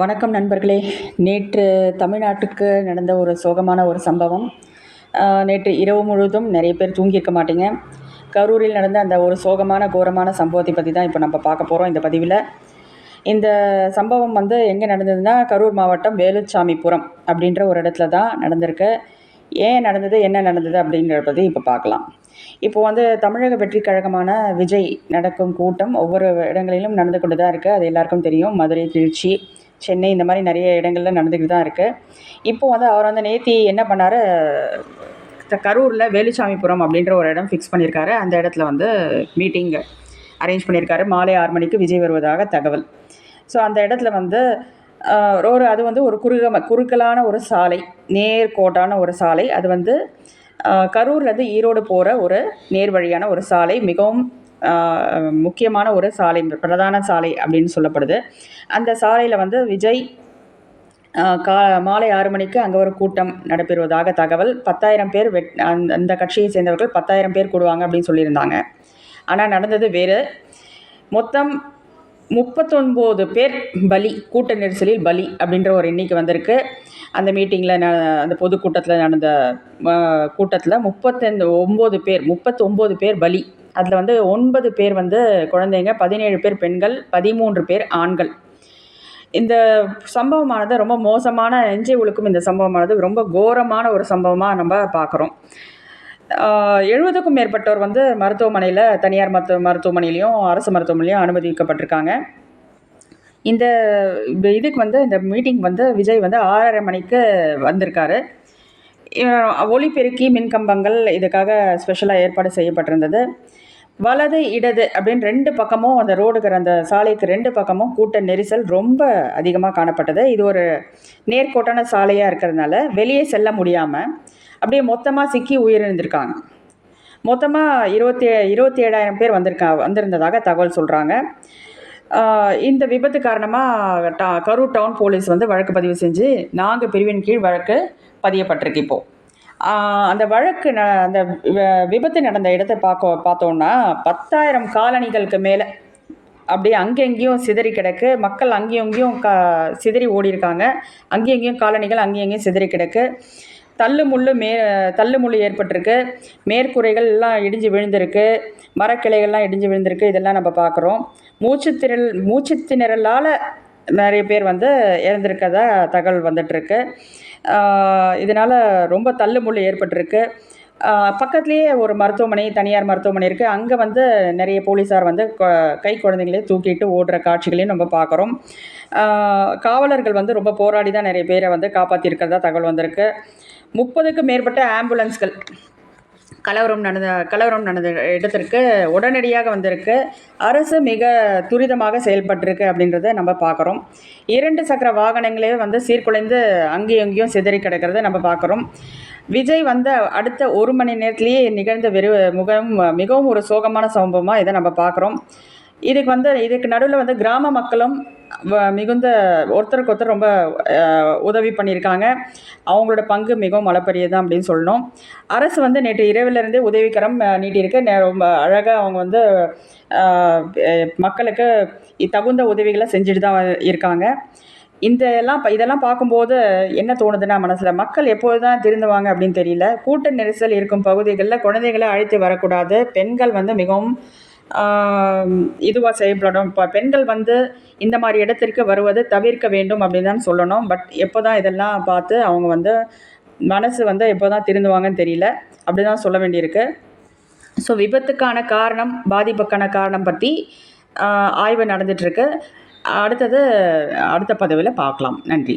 வணக்கம் நண்பர்களே. நேற்று தமிழ்நாட்டுக்கு நடந்த ஒரு சோகமான ஒரு சம்பவம். நேற்று இரவு முழுவதும் நிறைய பேர் தூங்கியிருக்க மாட்டீங்க. கரூரில் நடந்த அந்த ஒரு சோகமான கோரமான சம்பவத்தை பற்றி தான் இப்போ நம்ம பார்க்க போகிறோம் இந்த பதிவில். இந்த சம்பவம் வந்து எங்கே நடந்ததுன்னா கரூர் மாவட்டம் வேலுச்சாமிபுரம் அப்படின்ற ஒரு இடத்துல தான் நடந்திருக்கு. ஏன் நடந்தது என்ன நடந்தது அப்படிங்கிறத பற்றி இப்போ பார்க்கலாம். இப்போது வந்து தமிழக வெற்றி கழகமான விஜய் நடக்கும் கூட்டம் ஒவ்வொரு இடங்களிலும் நடந்து கொண்டு தான் இருக்குது அது எல்லாருக்கும் தெரியும். மதுரை திருச்சி சென்னை இந்த மாதிரி நிறைய இடங்கள்ல நடந்துக்கிட்டு தான் இருக்குது இப்போ வந்து அவர் வந்து நேத்தி என்ன பண்ணார்? கரூரில் வேலுச்சாமிபுரம் அப்படின்ற ஒரு இடம் ஃபிக்ஸ் பண்ணியிருக்காரு. அந்த இடத்துல வந்து மீட்டிங்கு அரேஞ்ச் பண்ணியிருக்காரு. மாலை ஆறு மணிக்கு விஜய் வருவதாக தகவல். ஸோ அந்த இடத்துல வந்து ஒரு அது வந்து ஒரு குறுக குறுக்கலான ஒரு சாலை நேர்கோட்டான ஒரு சாலை. அது வந்து கரூர்லேருந்து ஈரோடு போகிற ஒரு நேர் வழியான ஒரு சாலை. மிகவும் முக்கியமான ஒரு சாலை பிரதான சாலை அப்படின்னு சொல்லப்படுது. அந்த சாலையில் வந்து விஜய் கா மாலை ஆறு மணிக்கு அங்கே ஒரு கூட்டம் நடைபெறுவதாக தகவல். பத்தாயிரம் பேர் வெட் அந்த அந்த கட்சியை சேர்ந்தவர்கள் பத்தாயிரம் பேர் கூடுவாங்க அப்படின்னு சொல்லியிருந்தாங்க. ஆனால் நடந்தது வேறு. மொத்தம் முப்பத்தொன்பது பேர் பலி கூட்ட நெரிசலில் பலி அப்படின்ற ஒரு எண்ணிக்கை வந்திருக்கு. அந்த மீட்டிங்கில் ந அந்த பொதுக்கூட்டத்தில் நடந்த கூட்டத்தில் முப்பத்தஞ்சு ஒம்பது பேர் முப்பத்தொம்போது பேர் பலி அதில் வந்து ஒன்பது பேர் வந்து குழந்தைங்க பதினேழு பேர் பெண்கள் பதிமூன்று பேர் ஆண்கள். இந்த சம்பவமானது ரொம்ப மோசமான நெஞ்சை ஒழுக்கும் இந்த சம்பவமானது ரொம்ப கோரமான ஒரு சம்பவமாக நம்ம பார்க்குறோம் எழுபதுக்கும் மேற்பட்டோர் வந்து மருத்துவமனையில் தனியார் மருத்துவ மருத்துவமனையிலையும் அரசு மருத்துவமனையிலையும் அனுமதிக்கப்பட்டிருக்காங்க. இந்த இந்த இதுக்கு வந்து இந்த மீட்டிங் வந்து விஜய் வந்து ஆறரை மணிக்கு வந்திருக்காரு. இவ- ஒலிபெருக்கி மின்கம்பங்கள் இதுக்காக ஸ்பெஷலாக ஏற்பாடு செய்யப்பட்டிருந்தது. வலது இடது அப்படின்னு ரெண்டு பக்கமும் அந்த ரோடுக்கிற அந்த சாலைக்கு ரெண்டு பக்கமும் கூட்ட நெரிசல் ரொம்ப அதிகமாக காணப்பட்டது. இது ஒரு நேர்கோட்டான சாலையாக இருக்கிறதுனால வெளியே செல்ல முடியாமல் அப்படியே மொத்தமாக சிக்கி உயிரிழந்திருக்காங்க. மொத்தமாக இருபத்தி இருபத்தி ஏழாயிரம் பேர் வந்திருக்கா வந்திருந்ததாக தகவல் சொல்கிறாங்க இந்த விபத்து காரணமாக டா கரூர் டவுன் போலீஸ் வந்து வழக்கு பதிவு செஞ்சு நான்கு பிரிவின் கீழ் வழக்கு பதியப்பட்டிருக்கு இப்போது அந்த வழக்கு ந அந்த வ- விபத்து நடந்த இடத்தை பார்க்க பார்த்தோன்னா பத்தாயிரம் காலணிகளுக்கு மேலே அப்படியே அங்கேயும் சிதறி கிடக்கு. மக்கள் அங்கேயும் இங்கேயும் க சிதறி ஓடி இருக்காங்க அங்கேயும் இங்கேயும் காலணிகள் அங்கேயும் இங்கேயும் சிதறி கிடக்கு. தள்ளு முள்ளு மே தள்ளு முள்ளு ஏற்பட்டிருக்கு. மேற்கூரைகள் எல்லாம் இடிஞ்சு விழுந்திருக்கு. மரக்கிளைகள்லாம் இடிஞ்சு விழுந்திருக்கு. இதெல்லாம் நம்ம பார்க்குறோம். மூச்சு மூச்சுத்திணறலால் நிறைய பேர் வந்து இறந்துருக்கதா தகவல் வந்துட்டுருக்கு. இதனால் ரொம்ப தள்ளு முள்ளு ஏற்பட்டிருக்கு பக்கத்துலேயே ஒரு மருத்துவமனை தனியார் மருத்துவமனை இருக்குது அங்கே வந்து நிறைய போலீஸார் வந்து கை குழந்தைங்களே தூக்கிட்டு ஓடுற காட்சிகளையும் நம்ம பார்க்குறோம். காவலர்கள் வந்து ரொம்ப போராடி தான் நிறைய பேரை வந்து காப்பாற்றிருக்கிறதா தகவல் வந்திருக்கு. முப்பதுக்கு மேற்பட்ட ஆம்புலன்ஸ்கள் கலவரம் நடந்த கலவரம் நடந்த இடத்திற்கு உடனடியாக வந்திருக்கு. அரசு மிக துரிதமாக செயல்பட்டிருக்கு அப்படின்றத நம்ம பார்க்குறோம். இரண்டு சக்கர வாகனங்களே வந்து சீர்குலைந்து அங்கேயும் இங்கேயும் சிதறி கிடக்கிறத நம்ம பார்க்குறோம். விஜய் வந்த அடுத்த ஒரு மணி நேரத்திலேயே நிகழ்ந்த வெறு முகம் மிகவும் ஒரு சோகமான சம்பவமாக இதை நம்ம பார்க்குறோம். இதுக்கு வந்து இதுக்கு நடுவில் வந்து கிராம மக்களும் மிகுந்த ஒருத்தருக்கு ஒருத்தர் ரொம்ப உதவி பண்ணியிருக்காங்க. அவங்களோட பங்கு மிகவும் அளப்பரியது அப்படின்னு சொல்லணும். அரசு வந்து நேற்று இரவிலிருந்தே உதவிக்கரம் அஹ், நீட்டியிருக்கு. நே- ரொம்ப அழகாக அவங்க வந்து மக்களுக்கு தகுந்த உதவிகளை செஞ்சுட்டு தான் இருக்காங்க. இந்த எல்லாம் ப- இதெல்லாம் பார்க்கும்போது என்ன தோணுதுன்னா மனசில் மக்கள் எப்போது தான் திருந்துவாங்க அப்படின்னு தெரியல. கூட்ட நெரிசல் இருக்கும் பகுதிகளில் குழந்தைகளை அழைத்து வரக்கூடாது. பெண்கள் வந்து மிகவும் இதுவாக செய்யப்படும் இப்போ பெண்கள் வந்து இந்த மாதிரி இடத்திற்கு வருவது தவிர்க்க வேண்டும் அப்படின்னு தான் சொல்லணும். பட் எப்போ தான் இதெல்லாம் பார்த்து அவங்க வந்து மனசு வந்து எப்போ தான் திருந்துவாங்கன்னு தெரியல. அப்படி தான் சொல்ல வேண்டியிருக்கு. ஸோ விபத்துக்கான காரணம் பாதிப்புக்கான காரணம் பற்றி ஆய்வு நடந்துகிட்ருக்கு அடுத்தது அடுத்த பதவியில் பார்க்கலாம். நன்றி.